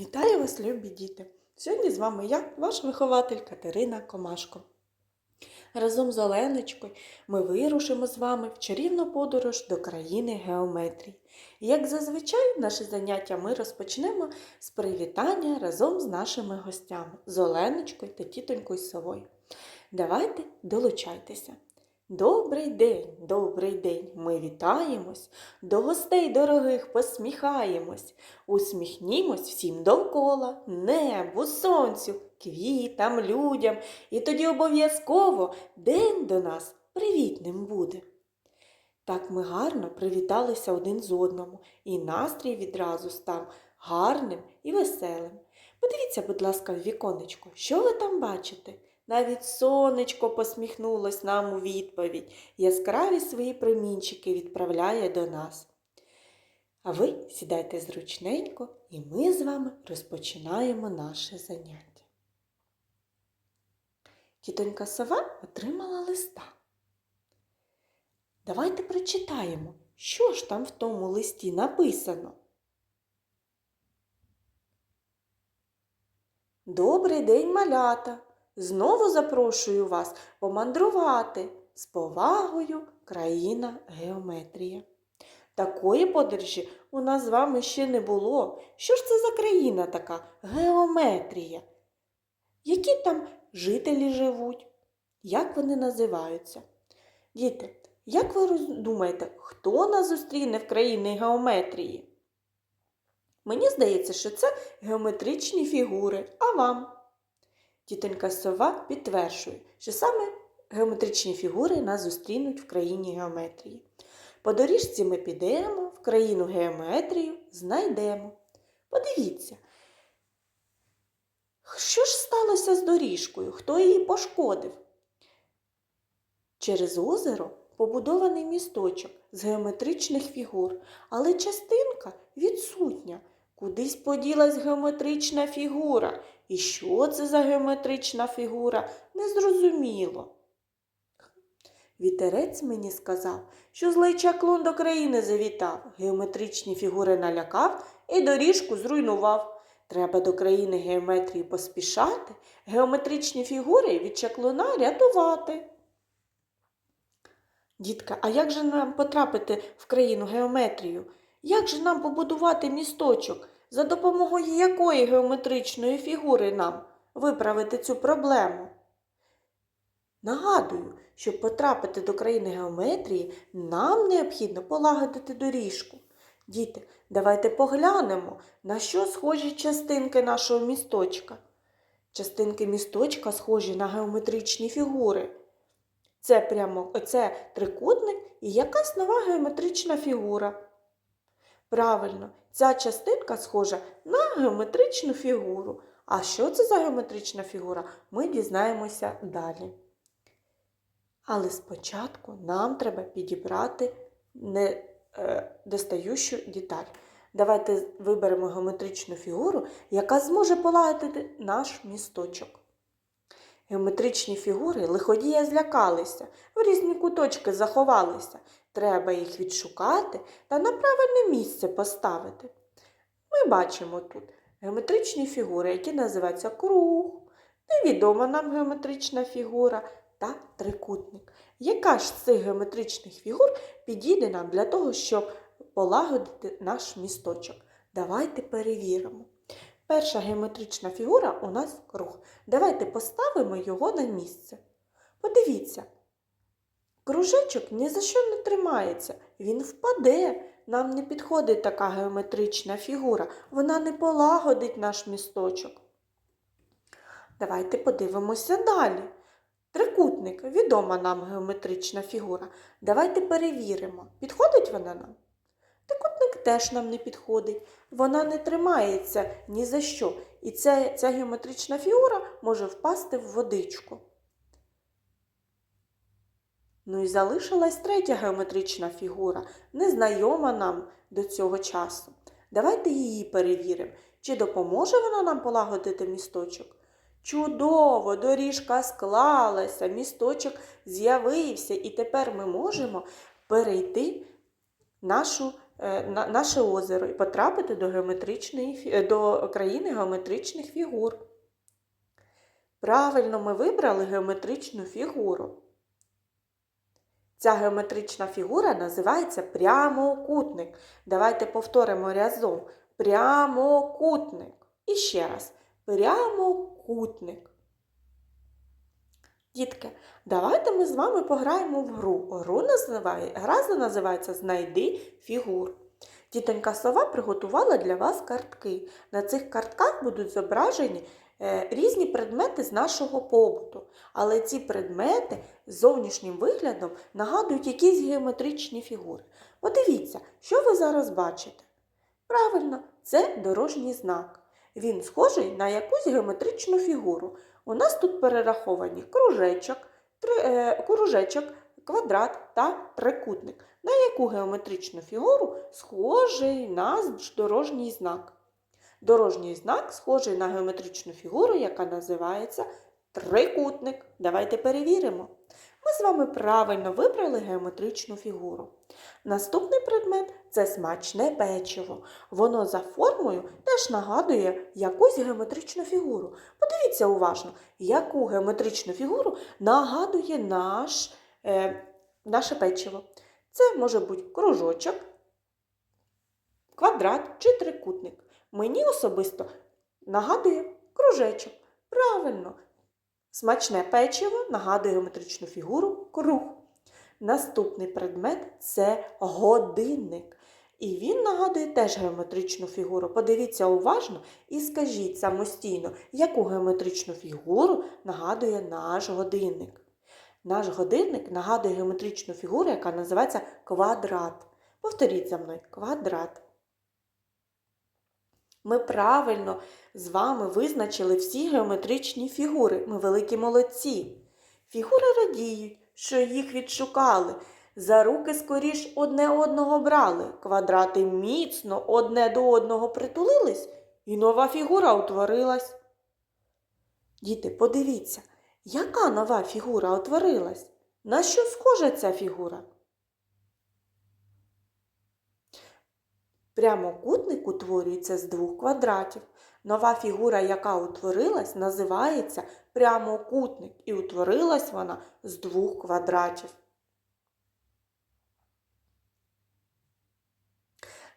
Вітаю вас, любі діти! Сьогодні з вами я, ваш вихователь Катерина Комашко. Разом з Оленочкою ми вирушимо з вами в чарівну подорож до країни геометрії. Як зазвичай, наше заняття ми розпочнемо з привітання разом з нашими гостями, з Оленочкою та тітонькою Совою. Давайте долучайтеся. Добрий день, добрий день! Ми вітаємось, до гостей дорогих посміхаємось. Усміхнімось всім довкола, небу, сонцю, квітам, людям, і тоді обов'язково день до нас привітним буде. Так ми гарно привіталися один з одному, і настрій відразу став гарним і веселим. Подивіться, будь ласка, в віконечко, що ви там бачите? Навіть сонечко посміхнулось нам у відповідь, яскраві свої промінчики відправляє до нас. А ви сідайте зручненько, і ми з вами розпочинаємо наше заняття. Тітонька сова отримала листа. Давайте прочитаємо, що ж там в тому листі написано. Добрий день, малята! Знову запрошую вас помандрувати з повагою країна геометрія. Такої подорожі у нас з вами ще не було. Що ж це за країна така геометрія? Які там жителі живуть? Як вони називаються? Діти, як ви думаєте, хто нас зустріне в країні геометрії? Мені здається, що це геометричні фігури, а вам? Тітонька сова підтверджує, що саме геометричні фігури нас зустрінуть в країні геометрії. По доріжці ми підемо, в країну геометрію знайдемо. Подивіться, що ж сталося з доріжкою? Хто її пошкодив? Через озеро побудований місточок з геометричних фігур, але частинка відсутня. Кудись поділась геометрична фігура. І що це за геометрична фігура? Незрозуміло. Вітерець мені сказав, що злий чаклун до країни завітав, геометричні фігури налякав і доріжку зруйнував. Треба до країни геометрії поспішати, геометричні фігури від чаклуна рятувати. Дітка, а як же нам потрапити в країну геометрію? Як же нам побудувати місточок? За допомогою якої геометричної фігури нам виправити цю проблему? Нагадую, щоб потрапити до країни геометрії, нам необхідно полагодити доріжку. Діти, давайте поглянемо, на що схожі частинки нашого місточка. Частинки місточка схожі на геометричні фігури. Це прямо оце трикутник і якась нова геометрична фігура. Правильно, ця частинка схожа на геометричну фігуру. А що це за геометрична фігура, ми дізнаємося далі. Але спочатку нам треба підібрати недостаючу деталь. Давайте виберемо геометричну фігуру, яка зможе полагодити наш місточок. Геометричні фігури лиходія злякалися, в різні куточки заховалися. Треба їх відшукати та на правильне місце поставити. Ми бачимо тут геометричні фігури, які називаються круг, невідома нам геометрична фігура та трикутник. Яка ж з цих геометричних фігур підійде нам для того, щоб полагодити наш місточок? Давайте перевіримо. Перша геометрична фігура у нас круг. Давайте поставимо його на місце. Подивіться, кружечок ні за що не тримається, він впаде. Нам не підходить така геометрична фігура, вона не полагодить наш місточок. Давайте подивимося далі. Трикутник відома нам геометрична фігура. Давайте перевіримо, підходить вона нам? Теж нам не підходить, вона не тримається ні за що. І ця, ця геометрична фігура може впасти в водичку. Ну і залишилась третя геометрична фігура, незнайома нам до цього часу. Давайте її перевіримо, чи допоможе вона нам полагодити місточок. Чудово, доріжка склалася, місточок з'явився, і тепер ми можемо перейти нашу на- наше озеро і потрапити до, геометричної, е, до країни геометричних фігур. Правильно ми вибрали геометричну фігуру. Ця геометрична фігура називається прямокутник. Давайте повторимо разом. Прямокутник. І ще раз. Прямокутник. Дітки, давайте ми з вами пограємо в гру. Гру називає, гра називається Знайди фігур. Тітонька сова приготувала для вас картки. На цих картках будуть зображені е, різні предмети з нашого побуту. Але ці предмети з зовнішнім виглядом нагадують якісь геометричні фігури. Подивіться, що ви зараз бачите. Правильно, це дорожній знак. Він схожий на якусь геометричну фігуру. У нас тут перераховані кружечок, три, е, кружечок, квадрат та трикутник. На яку геометричну фігуру схожий наш дорожній знак? Дорожній знак схожий на геометричну фігуру, яка називається трикутник. Давайте перевіримо. Ми з вами правильно вибрали геометричну фігуру. Наступний предмет це смачне печиво. Воно за формою теж нагадує якусь геометричну фігуру. Подивіться уважно, яку геометричну фігуру нагадує наш, е, наше печиво. Це може бути кружочок, квадрат чи трикутник. Мені особисто нагадує кружечок. Правильно, смачне печиво нагадує геометричну фігуру круг. Наступний предмет це годинник. І він нагадує теж геометричну фігуру. Подивіться уважно і скажіть самостійно, яку геометричну фігуру нагадує наш годинник. Наш годинник нагадує геометричну фігуру, яка називається квадрат. Повторіть за мною квадрат. Ми правильно з вами визначили всі геометричні фігури. Ми великі молодці. Фігури радіють, що їх відшукали. За руки скоріш одне одного брали. Квадрати міцно одне до одного притулились, і нова фігура утворилась. Діти, подивіться, яка нова фігура утворилась? На що схожа ця фігура? Прямокутник утворюється з двох квадратів. Нова фігура, яка утворилась, називається прямокутник, і утворилась вона з двох квадратів.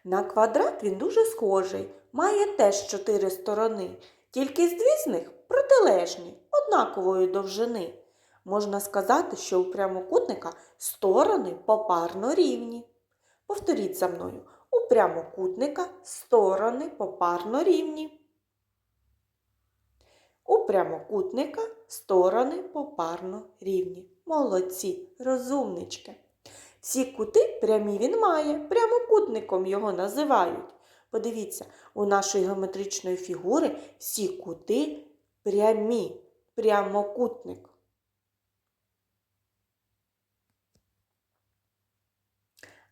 На квадрат він дуже схожий, має теж чотири сторони, тільки з дві з них протилежні, однакової довжини. Можна сказати, що у прямокутника сторони попарно рівні. Повторіть за мною. У прямокутника сторони попарно рівні. У прямокутника сторони попарно рівні. Молодці, розумнички. Всі кути прямі він має, прямокутником його називають. Подивіться, у нашої геометричної фігури всі кути прямі, прямокутник.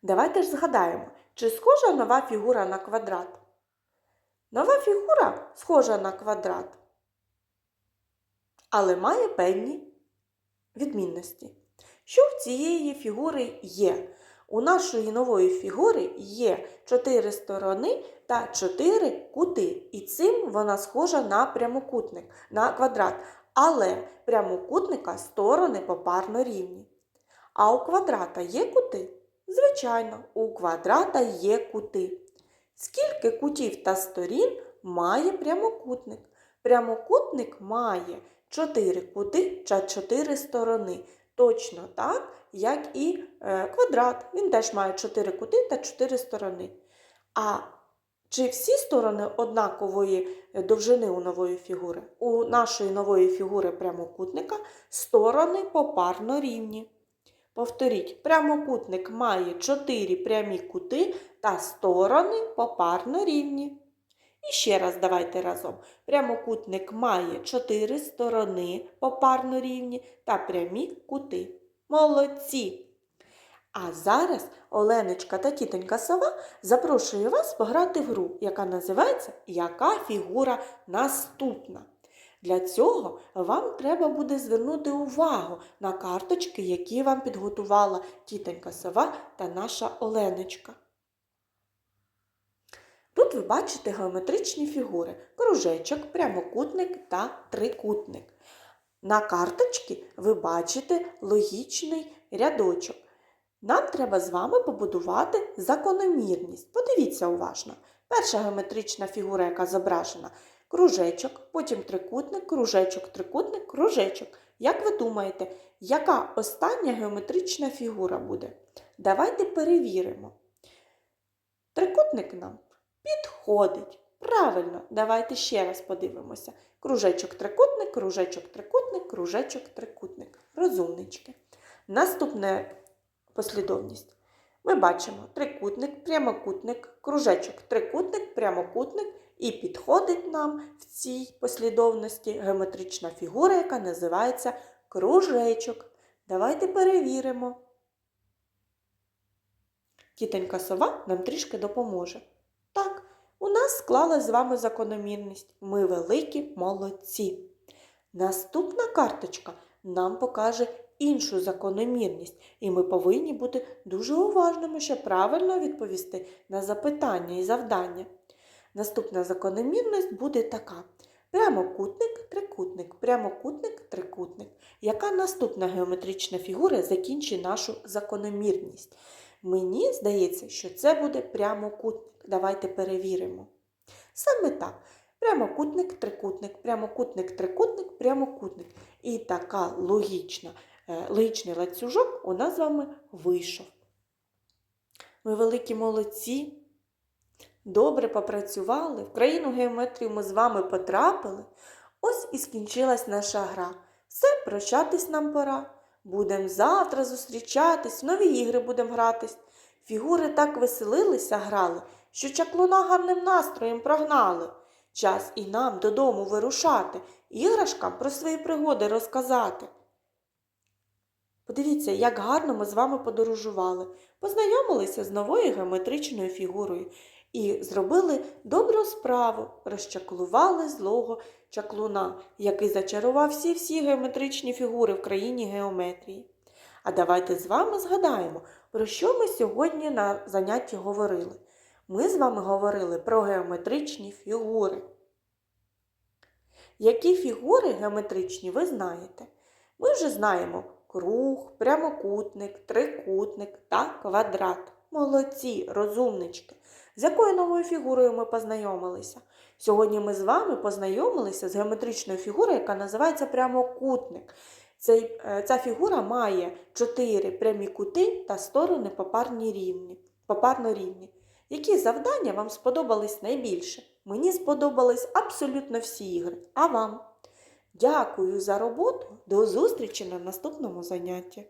Давайте ж згадаємо, чи схожа нова фігура на квадрат? Нова фігура схожа на квадрат, але має певні відмінності. Що в цієї фігури є? У нашої нової фігури є чотири сторони та чотири кути, і цим вона схожа на прямокутник, на квадрат. Але прямокутника сторони попарно рівні. А у квадрата є кути? Звичайно, у квадрата є кути. Скільки кутів та сторін має прямокутник? Прямокутник має 4 кути та 4 сторони. Точно так, як і е, квадрат. Він теж має 4 кути та 4 сторони. А чи всі сторони однакової довжини у нової фігури? У нашої нової фігури прямокутника сторони попарно рівні. Повторіть, прямокутник має 4 прямі кути та сторони попарно рівні. І ще раз давайте разом. Прямокутник має 4 сторони попарно рівні та прямі кути. Молодці! А зараз Оленочка та тітонька сова запрошує вас пограти в гру, яка називається Яка фігура наступна? Для цього вам треба буде звернути увагу на карточки, які вам підготувала тітонька сова та наша Оленочка. Тут ви бачите геометричні фігури: кружечок, прямокутник та трикутник. На карточці ви бачите логічний рядочок. Нам треба з вами побудувати закономірність. Подивіться уважно. Перша геометрична фігура, яка зображена кружечок, потім трикутник, кружечок, трикутник, кружечок. Як ви думаєте, яка остання геометрична фігура буде? Давайте перевіримо. Трикутник нам підходить. Правильно, давайте ще раз подивимося. Кружечок трикутник, кружечок трикутник, кружечок трикутник. Розумнички. Наступна послідовність. Ми бачимо трикутник, прямокутник, кружечок, трикутник, прямокутник, і підходить нам в цій послідовності геометрична фігура, яка називається кружечок. Давайте перевіримо. Тітонька сова нам трішки допоможе. Так, у нас склалась з вами закономірність. Ми великі молодці. Наступна карточка нам покаже іншу закономірність, і ми повинні бути дуже уважними, щоб правильно відповісти на запитання і завдання. Наступна закономірність буде така: прямокутник, трикутник, прямокутник, трикутник. Яка наступна геометрична фігура закінчить нашу закономірність? Мені здається, що це буде прямокутник. Давайте перевіримо. Саме так. Прямокутник, трикутник, прямокутник, трикутник, прямокутник. І така логічна, е, логічний ланцюжок у нас з вами вийшов. Ми великі молодці. Добре попрацювали, в країну геометрію ми з вами потрапили. Ось і скінчилась наша гра. Все, прощатись нам пора. Будем завтра зустрічатись, в нові ігри будемо гратись. Фігури так веселилися, грали, що чаклуна гарним настроєм прогнали. Час і нам додому вирушати, іграшкам про свої пригоди розказати. Подивіться, як гарно ми з вами подорожували, познайомилися з новою геометричною фігурою і зробили добру справу, розчаклували злого чаклуна, який зачарував всі всі геометричні фігури в країні геометрії. А давайте з вами згадаємо, про що ми сьогодні на занятті говорили. Ми з вами говорили про геометричні фігури. Які фігури геометричні ви знаєте? Ми вже знаємо круг, прямокутник, трикутник та квадрат. Молодці, розумнички. З якою новою фігурою ми познайомилися? Сьогодні ми з вами познайомилися з геометричною фігурою, яка називається прямокутник. Цей, е, ця фігура має чотири прямі кути та сторони попарні рівні, попарно рівні. Які завдання вам сподобались найбільше? Мені сподобались абсолютно всі ігри. А вам? Дякую за роботу. До зустрічі на наступному занятті.